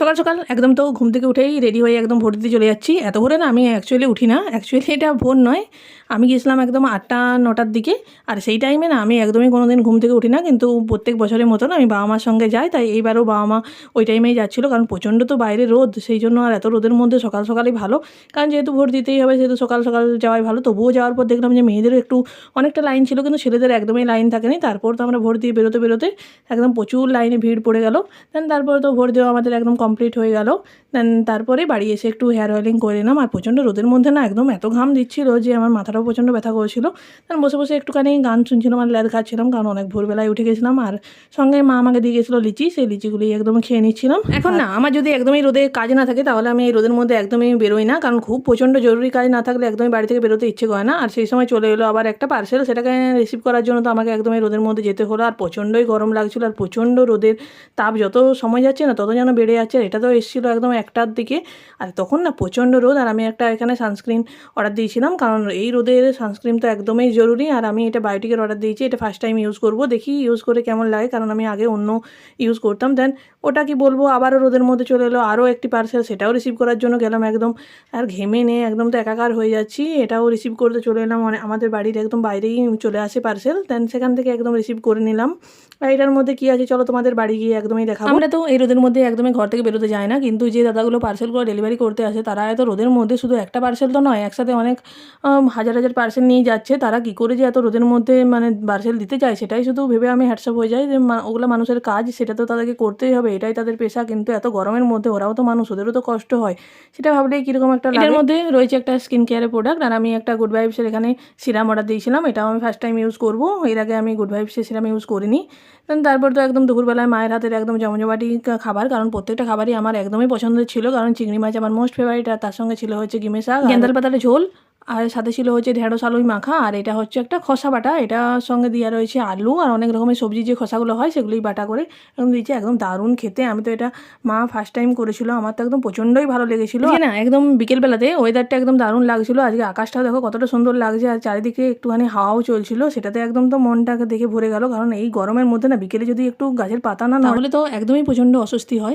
সকাল সকাল একদম তো ঘুম থেকে উঠেই রেডি হয়ে একদম ভোর দিতে চলে যাচ্ছি। এত ভোরে না আমি অ্যাকচুয়ালি উঠি না। অ্যাকচুয়ালি এটা ভোর নয়। আমি গিয়েছিলাম একদম আটটা, নটার দিকে। আর সেই টাইমে না আমি একদমই কোনো দিন ঘুম থেকে উঠি না। কিন্তু প্রত্যেক বছরের মতন আমি বাবা মার সঙ্গে যাই। তাই এইবারও বাবা মা ওই টাইমেই যাচ্ছিল। কারণ প্রচণ্ড তো বাইরে রোদ। সেই জন্য আর এত রোদের মধ্যে সকাল, সকালই ভালো। কারণ যেহেতু ভোট দিতেই হবে, সেহেতু সকাল সকাল যাওয়াই ভালো। তবুও যাওয়ার পর দেখলাম যে মেয়েদেরও একটু অনেকটা লাইন ছিল। কিন্তু ছেলেদের একদমই লাইন থাকেনি। তারপর তো আমরা ভোট দিয়ে বেরোতে বেরোতে একদম প্রচুর লাইনে ভিড় পড়ে গেল। দেন তারপর তো ভোট দেওয়া আমাদের একদম কমপ্লিট হয়ে গেল। দেন তারপরে বাড়ি এসে একটু হেয়ার অয়েলিং করে নিলাম। আর প্রচণ্ড রোদের মধ্যে না একদম এত ঘাম দিচ্ছিল যে আমার মাথাটাও প্রচণ্ড ব্যথা করেছিল। দেন বসে বসে একটুখানি গান শুনছিলাম আর ল্যাদ খাচ্ছিলাম কারণ অনেক ভোরবেলায় উঠে গেছিলাম। আর সঙ্গে মা আমাকে দিয়ে গেছিল লিচি। সেই লিচিগুলি একদম খেয়ে নিচ্ছিলাম। এখন না আমার যদি একদমই রোদে কাজ না থাকে তাহলে আমি এই রোদের মধ্যে একদমই বেরোই না। কারণ খুব প্রচণ্ড জরুরি কাজ না থাকলে একদমই বাড়ি থেকে বেরোতে ইচ্ছে করে না। আর সেই সময় চলে এলো আবার একটা পার্সেল সেটাকে রিসিভ করার জন্য তো আমাকে একদমই রোদের মধ্যে যেতে হলো। আর প্রচণ্ডই গরম লাগছিল। আর প্রচণ্ড রোদের তাপ যত সময় যাচ্ছে না তত যেন বেড়ে যাচ্ছে। আর এটা তো এসেছিল একদম একটার দিকে। আর তখন না প্রচণ্ড রোদ, আর আমি একটা এখানে সানস্ক্রিন অর্ডার দিয়েছিলাম, কারণ এই রোদের সানস্ক্রিন তো একদমই জরুরি। আর আমি এটা বায়োটিকের অর্ডার দিয়েছি, এটা ফার্স্ট টাইম ইউজ করব, দেখি ইউজ করে কেমন লাগে, কারণ আমি আগে অন্য ইউজ করতাম। দেন ওটা কি বলব, আবারও রোদের মধ্যে চলে এলো, আরও একটি পার্সেল সেটাও রিসিভ করার জন্য গেলাম একদম। আর ঘেমে নিয়ে একদম তো একাকার হয়ে যাচ্ছি, এটাও রিসিভ করতে চলে এলাম মানে আমাদের বাড়ির একদম বাইরেই চলে আসে পার্সেল দেন সেখান থেকে একদম রিসিভ করে নিলাম। আর এটার মধ্যে কী আছে, চলো তোমাদের বাড়ি গিয়ে একদমই দেখাবো। আমরা তো এই রোদের মধ্যে একদমই ঘর থেকে বেরোতে যায় না। কিন্তু যে দাদাগুলো পার্সেলগুলো ডেলিভারি করতে আসে তারা এত রোদের মধ্যে শুধু একটা পার্সেল তো নয় একসাথে অনেক হাজার হাজার পার্সেল নিয়ে যাচ্ছে। তারা কী করে যে এত রোদের মধ্যে মানে পার্সেল দিতে চায় সেটাই শুধু ভেবে আমি হ্যাটসঅ্যাপ হয়ে যাই যে ওগুলো মানুষের কাজ সেটা তো তাদেরকে করতেই হবে এটাই তাদের পেশা। কিন্তু এত গরমের মধ্যে ওরাও তো মানুষ ওদেরও তো কষ্ট হয়। সেটা ভাবলেই কীরকম একটা এটার মধ্যে রয়েছে একটা স্কিন কেয়ারের প্রোডাক্ট আর আমি একটা গুড ভাইবসের এখানে সিরাম অর্ডার দিয়েছিলাম এটাও আমি ফার্স্ট টাইম ইউজ করব। এর আগে আমি গুড ভাইবসের সিরাম ইউজ করিনি। তারপর তো একদম দুপুরবেলায় মায়ের হাতের একদম জমজমাটি খাবার কারণ প্রত্যেকটা খাবারই আমার একদমই পছন্দের ছিল কারণ চিংড়ি মাছ আমার মোস্ট ফেভারিট আর তার সঙ্গে ছিল হচ্ছে গিমে শাক গেন্দাল পাতালে ঝোল আর সাথে ছিল হচ্ছে ঢেঁড়স আলুই মাখা আর এটা হচ্ছে একটা খসা বাটা এটার সঙ্গে দেওয়া রয়েছে আলু আর অনেক রকমের সবজি যে খসাগুলো হয় সেগুলোই বাটা করে একদম দিয়েছে একদম দারুণ খেতে আমি তো এটা মা ফার্স্ট টাইম করেছিল আমার তো একদম প্রচণ্ডই ভালো লেগেছিল। না একদম বিকেলবেলাতে ওয়েদারটা একদম দারুণ লাগছিল আজকে আকাশটাও দেখো কতটা সুন্দর লাগছে আর চারিদিকে একটুখানি হাওয়াও চলছিল সেটাতে একদম তো মনটাকে দেখে ভরে গেল কারণ এই গরমের মধ্যে না বিকেলে যদি একটু গাছের পাতা না না হলে তো একদমই প্রচণ্ড অস্বস্তি হয়।